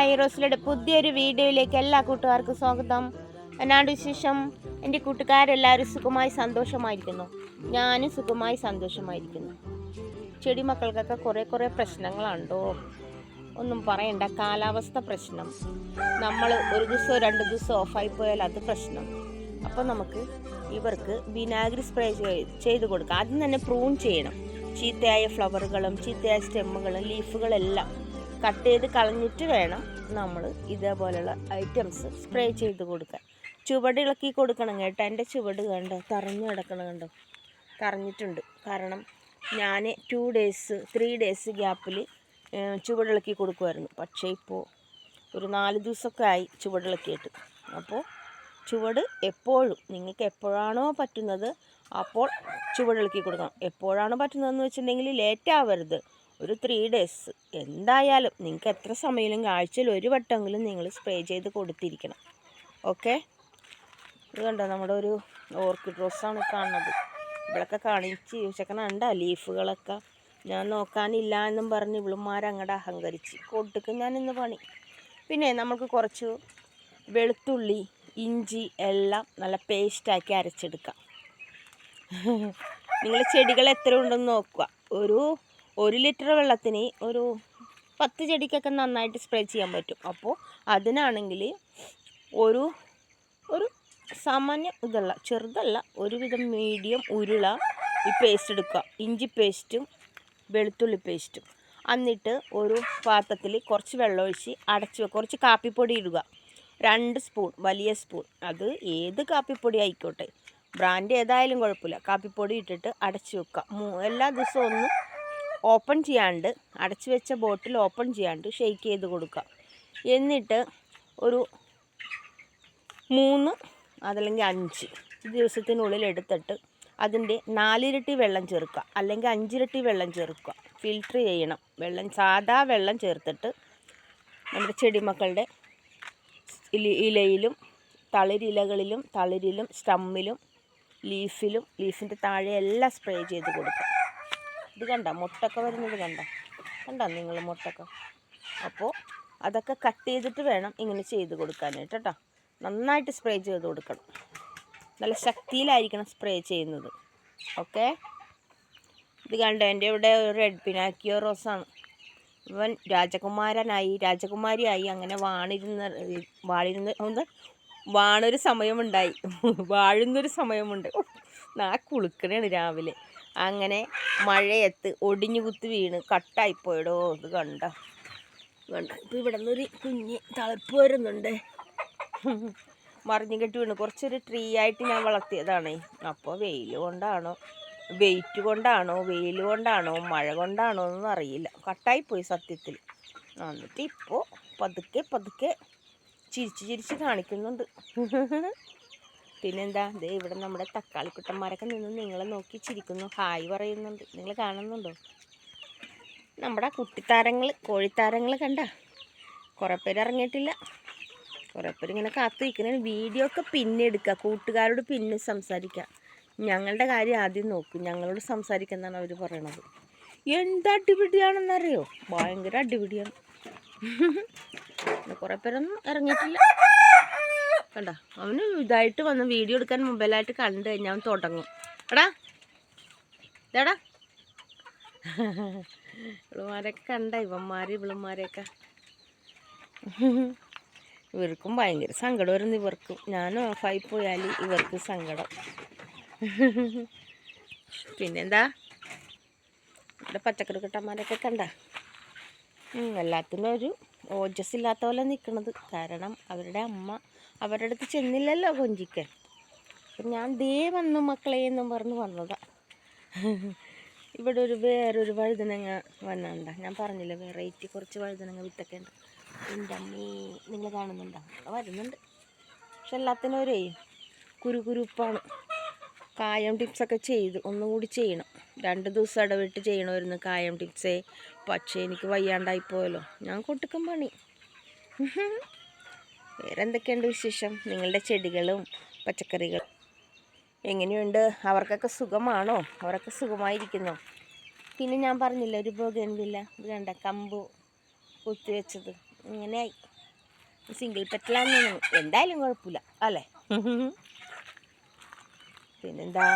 Hi റോസിലയുടെ പുതിയൊരു വീഡിയോയിലേക്ക് എല്ലാ കൂട്ടുകാർക്കും സ്വാഗതം. എന്നാണ്ട് വിശേഷം? എന്റെ കൂട്ടുകാരെല്ലാവരും സുഖമായി സന്തോഷമായിരിക്കുന്നു. ഞാനും സുഖമായി സന്തോഷമായിരിക്കുന്നു. ചെടി മക്കൾക്കൊക്കെ കുറേ കുറേ പ്രശ്നങ്ങളുണ്ടോ? ഒന്നും പറയണ്ട കാലാവസ്ഥ പ്രശ്നം. നമ്മൾ ഒരു ദിവസം രണ്ട് ദിവസമോ ഓഫായി പോയാൽ അത് പ്രശ്നം. അപ്പോൾ നമുക്ക് ഇവർക്ക് വിനാഗിരി സ്പ്രേ ചെയ്ത് കൊടുക്കാം. ആദ്യം തന്നെ പ്രൂൺ ചെയ്യണം. ചീത്തയായ ഫ്ലവറുകളും ചീത്തയായ സ്റ്റെമ്മുകളും ലീഫുകളെല്ലാം. കട്ട് ചെയ്ത് കളഞ്ഞിട്ട് വേണം നമ്മൾ ഇതേപോലെയുള്ള ഐറ്റംസ് സ്പ്രേ ചെയ്ത് കൊടുക്കാൻ. ചുവട് ഇളക്കി കൊടുക്കണം കേട്ടോ. എന്റെ ചുവട് കണ്ടോ? തറഞ്ഞു കിടക്കണം കണ്ടോ? തറഞ്ഞിട്ടുണ്ട്. കാരണം ഞാൻ ടു ഡേയ്സ് ത്രീ ഡേയ്സ് ഗ്യാപ്പിൽ ചുവടിളക്കി കൊടുക്കുമായിരുന്നു പക്ഷേ ഇപ്പോൾ ഒരു നാല് ദിവസമൊക്കെ ആയി ചുവടിളക്കിയിട്ട് അപ്പോൾ ചുവട് എപ്പോഴും നിങ്ങൾക്ക് എപ്പോഴാണോ പറ്റുന്നത് അപ്പോൾ ചുവടിളക്കി കൊടുക്കണം. എപ്പോഴാണോ പറ്റുന്നതെന്ന് വെച്ചിട്ടുണ്ടെങ്കിൽ ലേറ്റ് ആവരുത്. ഒരു ത്രീ ഡേയ്സ് എന്തായാലും നിങ്ങൾക്ക് എത്ര സമയമെങ്കിലും ആഴ്ചയിൽ ഒരു വട്ടമെങ്കിലും നിങ്ങൾ സ്പ്രേ ചെയ്ത് കൊടുത്തിരിക്കണം. ഓക്കെ ഇത് കണ്ടോ? നമ്മുടെ ഒരു ഓർക്കിഡ് റോസാണ് കാണുന്നത്. ഇവിടൊക്കെ കാണിച്ച്. ചോദിച്ചേക്കണ കണ്ട ലീഫുകളൊക്കെ ഞാൻ നോക്കാനില്ല എന്നും പറഞ്ഞ് ഇവളുമാരങ്ങടെ അഹങ്കരിച്ച്. കൊടുക്കും ഞാൻ ഇന്ന് പണി. പിന്നെ നമുക്ക് കുറച്ച് വെളുത്തുള്ളി ഇഞ്ചി എല്ലാം നല്ല പേസ്റ്റാക്കി അരച്ചെടുക്കാം. നിങ്ങൾ ചെടികൾ എത്ര ഉണ്ടെന്ന് നോക്കുക. ഒരു ഒരു ലിറ്റർ വെള്ളത്തിന് ഒരു പത്ത് ചെടിക്കൊക്കെ നന്നായിട്ട് സ്പ്രേ ചെയ്യാൻ പറ്റും. അപ്പോൾ അതിനാണെങ്കിൽ ഒരു ഒരു സാമാന്യം ഇതല്ല ചെറുതല്ല ഒരുവിധം മീഡിയം ഉരുള ഈ പേസ്റ്റ് എടുക്കുക. ഇഞ്ചി പേസ്റ്റും വെളുത്തുള്ളി പേസ്റ്റും എന്നിട്ട് ഒരു പാത്രത്തിൽ കുറച്ച് വെള്ളമൊഴിച്ച് അടച്ച് കുറച്ച് കാപ്പിപ്പൊടി ഇടുക. രണ്ട് സ്പൂൺ വലിയ സ്പൂൺ അത് ഏത് കാപ്പിപ്പൊടി ആയിക്കോട്ടെ. ബ്രാൻഡ് ഏതായാലും കുഴപ്പമില്ല. കാപ്പിപ്പൊടി ഇട്ടിട്ട് അടച്ച് വെക്കുക. എല്ലാ ദിവസവും ഒന്ന് ഓപ്പൺ ചെയ്യാണ്ട് അടച്ചു വെച്ച ബോട്ടിൽ ഓപ്പൺ ചെയ്യാണ്ട് ഷെയ്ക്ക് ചെയ്ത് കൊടുക്കുക എന്നിട്ട് ഒരു മൂന്ന് അതല്ലെങ്കിൽ അഞ്ച് ദിവസത്തിനുള്ളിൽ എടുത്തിട്ട് അതിന്റെ നാലിരട്ടി വെള്ളം ചേർക്കുക. അല്ലെങ്കിൽ അഞ്ചിരട്ടി വെള്ളം ചേർക്കുക. ഫിൽറ്റർ ചെയ്യണം. വെള്ളം സാദാ വെള്ളം ചേർത്തിട്ട് നമ്മുടെ ചെടിമക്കളുടെ ഇല- ഇലയിലും തളിരിലകളിലും തളിരിലും സ്റ്റമ്മിലും ലീഫിലും ലീഫിന്റെ താഴെ എല്ലാം സ്പ്രേ ചെയ്ത് കൊടുക്കുക. കണ്ട മുട്ടൊക്കെ വരുന്നത് കണ്ട. കണ്ട നിങ്ങൾ മുട്ടൊക്കെ? അപ്പോൾ അതൊക്കെ കട്ട് ചെയ്തിട്ട് വേണം ഇങ്ങനെ ചെയ്ത് കൊടുക്കാനായിട്ട് കേട്ടോ നന്നായിട്ട് സ്പ്രേ ചെയ്ത് കൊടുക്കണം. നല്ല ശക്തിയിലായിരിക്കണം സ്പ്രേ ചെയ്യുന്നത്. ഓക്കെ ഇത് കണ്ട എന്റെ ഇവിടെ ഒരു റെഡ് പിനാക്കിയോ റോസാണ് ഇവൻ രാജകുമാരനായി രാജകുമാരിയായി അങ്ങനെ വാണിരുന്ന വാണിരുന്ന ഒന്ന് വാണൊരു സമയമുണ്ടായി. വാഴുന്നൊരു സമയമുണ്ട്. നാ കുളുക്കണേണ് രാവിലെ. അങ്ങനെ മഴയത്ത് ഒടിഞ്ഞു കുത്തി വീണ് കട്ടായിപ്പോയടോ ഇത് കണ്ട? കണ്ട? ഇപ്പം ഇവിടെ നിന്നൊരു കുഞ്ഞ് തളപ്പ് വരുന്നുണ്ട്. മറിഞ്ഞു കെട്ടി വീണ്. കുറച്ചൊരു ട്രീ ആയിട്ട് ഞാൻ വളർത്തിയതാണേ. അപ്പോൾ വെയിൽ കൊണ്ടാണോ? വെയിറ്റ് കൊണ്ടാണോ? വെയിൽ കൊണ്ടാണോ? മഴ കൊണ്ടാണോ എന്നൊന്നും അറിയില്ല. കട്ടായിപ്പോയി സത്യത്തിൽ. എന്നിട്ട് ഇപ്പോൾ പതുക്കെ പതുക്കെ ചിരിച്ച് ചിരിച്ച് കാണിക്കുന്നുണ്ട്. പിന്നെന്താ? ദേ ഇവിടെ നമ്മുടെ തക്കാളിക്കുട്ടന്മാരൊക്കെ നിന്ന് നിങ്ങളെ നോക്കി ചിരിക്കുന്നു. ഹായ് പറയുന്നുണ്ട്. നിങ്ങൾ കാണുന്നുണ്ടോ? നമ്മുടെ കുട്ടിത്താരങ്ങൾ കോഴിത്താരങ്ങൾ കണ്ട? കുറേ പേര് ഇറങ്ങിയിട്ടില്ല. കുറേ പേര് ഇങ്ങനെ കാത്തു നിൽക്കുന്ന വീഡിയോ ഒക്കെ പിന്നെ എടുക്കുക. കൂട്ടുകാരോട് പിന്നെ സംസാരിക്കുക. ഞങ്ങളുടെ കാര്യം ആദ്യം നോക്കും. ഞങ്ങളോട് സംസാരിക്കുന്നതാണ് അവർ പറയണത്. എന്ത് അടിപിടിയാണെന്നറിയോ? ഭയങ്കര അടിപിടിയാണ്. കുറേ പേരൊന്നും ഇറങ്ങിയിട്ടില്ല. കണ്ട? അവന് ഇതായിട്ട് വന്ന് വീഡിയോ എടുക്കാൻ മൊബൈലായിട്ട് കണ്ടു കഴിഞ്ഞാൽ അവൻ തുടങ്ങും. എടാ. ഇതാടാ. ഇവളുമാരൊക്കെ കണ്ട ഇവന്മാർ ഇവളുമാരെയൊക്കെ. ഇവർക്കും ഭയങ്കര സങ്കടം വരുന്നു ഇവർക്കും. ഞാൻ ഓഫായി പോയാൽ ഇവർക്ക് സങ്കടം. പിന്നെന്താ? ഇവിടെ പച്ചക്കറി കിട്ടന്മാരൊക്കെ കണ്ട? എല്ലാത്തിനും ഒരു ഓജസ് ഇല്ലാത്ത പോലെ നിൽക്കുന്നത് കാരണം അവരുടെ അമ്മ അവരുടെ അടുത്ത് ചെന്നില്ലല്ലോ കൊഞ്ചിക്കാൻ. അപ്പം ഞാൻ ദേ വന്നു മക്കളെ എന്നും പറഞ്ഞ് വന്നതാ. ഇവിടെ ഒരു വേറൊരു വഴുതനങ്ങ വന്നണ്ട. ഞാൻ പറഞ്ഞില്ല വെറൈറ്റി കുറച്ച് വഴുതനങ്ങ വിത്തൊക്കെ ഉണ്ട് എന്റെ അമ്മീ നിങ്ങൾ കാണുന്നുണ്ടോ? അവിടെ വരുന്നുണ്ട്. പക്ഷെ എല്ലാത്തിനും ഒരേ കുരുകുരുപ്പാണ്. കായം ടിപ്സൊക്കെ ചെയ്തു ഒന്നുകൂടി ചെയ്യണം. രണ്ട് ദിവസം ഇടവിട്ട് ചെയ്യണമായിരുന്നു കായം ടിപ്സേ പക്ഷേ എനിക്ക് വയ്യാണ്ടായിപ്പോയല്ലോ. ഞാൻ കൊട്ടുക്കും പണി. വേറെ എന്തൊക്കെയുണ്ട് വിശേഷം? നിങ്ങളുടെ ചെടികളും പച്ചക്കറികളും എങ്ങനെയുണ്ട്? അവർക്കൊക്കെ സുഖമാണോ? അവരൊക്കെ സുഖമായിരിക്കുന്നു? പിന്നെ ഞാൻ പറഞ്ഞില്ല ഒരു ബോഗൻവില്ല ഇത് കണ്ട കമ്പ് കുത്തിവെച്ചത് ഇങ്ങനെയായി. സിംഗിൾ പെറ്റലാന്ന് എന്തായാലും കുഴപ്പമില്ല അല്ലേ? പിന്നെന്താ?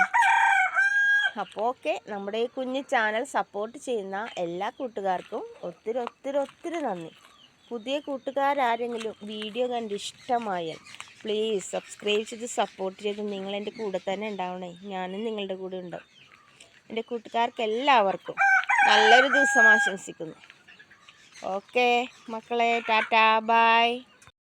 അപ്പോൾ ഓക്കെ നമ്മുടെ ഈ കുഞ്ഞു ചാനൽ സപ്പോർട്ട് ചെയ്യുന്ന എല്ലാ കൂട്ടുകാർക്കും ഒത്തിരി ഒത്തിരി ഒത്തിരി നന്ദി. പുതിയ കൂട്ടുകാരാരെങ്കിലും വീഡിയോ കണ്ട് ഇഷ്ടമായാൽ പ്ലീസ് സബ്സ്ക്രൈബ് ചെയ്ത് സപ്പോർട്ട് ചെയ്ത് നിങ്ങൾ എന്റെ കൂടെ തന്നെ ഉണ്ടാവണേ. ഞാനും നിങ്ങളുടെ കൂടെ ഉണ്ടാവും. എന്റെ കൂട്ടുകാർക്ക് എല്ലാവർക്കും നല്ലൊരു ദിവസം ആശംസിക്കുന്നു. ഓക്കെ മക്കളെ ടാറ്റാ ബായ്